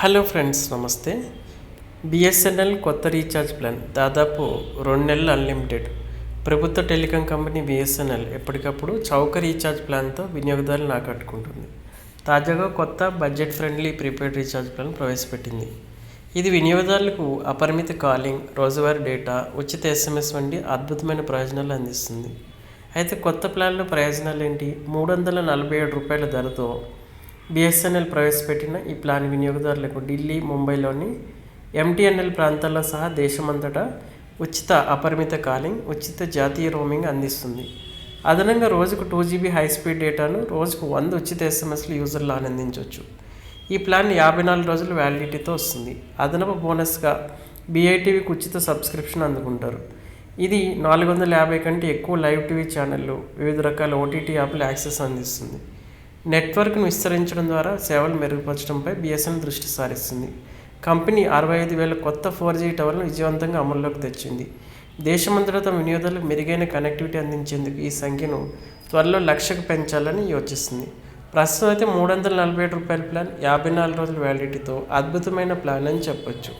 Hello friends namaste. BSNL కొత్త recharge plan. దాదాపు రెండు నెలలు అన్లిమిటెడ్. ప్రభుత్వ టెలికాం కంపెనీ బిఎస్ఎన్ఎల్ ఎప్పటికప్పుడు చౌక రీఛార్జ్ ప్లాన్తో వినియోగదారులను ఆకట్టుకుంటుంది తాజాగా కొత్త budget friendly prepaid recharge plan ప్రవేశపెట్టింది. ఇది వినియోగదారులకు అపరిమిత కాలింగ్ రోజువారీ డేటా ఉచిత ఎస్ఎంఎస్ వంటి అద్భుతమైన ప్రయోజనాలు అందిస్తుంది. అయితే కొత్త ప్లాన్లో ప్రయోజనాలు ఏంటి మూడు వందల నలభై ఏడు రూపాయల ధరతో బిఎస్ఎన్ఎల్ ప్రవేశపెట్టిన ఈ ప్లాన్ వినియోగదారులకు ఢిల్లీ ముంబైలోని ఎంటీఎన్ఎల్ ప్రాంతాల్లో సహా దేశమంతటా ఉచిత అపరిమిత కాలింగ్ ఉచిత జాతీయ రోమింగ్ అందిస్తుంది. అదనంగా రోజుకు టూ జీబీ హై స్పీడ్ డేటాను రోజుకు వంద ఉచిత ఎస్ఎంఎస్లు యూజర్లు ఆనందించవచ్చు ఈ ప్లాన్ యాభై నాలుగు రోజుల వ్యాలిడిటీతో వస్తుంది. అదనపు బోనస్గా బీఐటీవీకి ఉచిత సబ్స్క్రిప్షన్ అందుకుంటారు. ఇది నాలుగు వందల యాభై కంటే ఎక్కువ లైవ్ టీవీ ఛానళ్ళు వివిధ రకాల ఓటీటీ యాప్లు యాక్సెస్ అందిస్తుంది. నెట్వర్క్ను విస్తరించడం ద్వారా సేవలు మెరుగుపరచడంపై బిఎస్ఎన్ఎల్ దృష్టి సారిస్తుంది. కంపెనీ అరవై ఐదు వేల కొత్త ఫోర్ జీ టవర్లను విజయవంతంగా అమల్లోకి తెచ్చింది. దేశమంతటా తమ వినియోగదారులకు మెరుగైన కనెక్టివిటీ అందించేందుకు ఈ సంఖ్యను త్వరలో లక్షకు పెంచాలని యోచిస్తుంది. ప్రస్తుతం అయితే మూడు వందల నలభై ఏడు రూపాయల ప్లాన్ యాభై నాలుగు రోజుల వ్యాలిడిటీతో అద్భుతమైన ప్లాన్ అని చెప్పొచ్చు.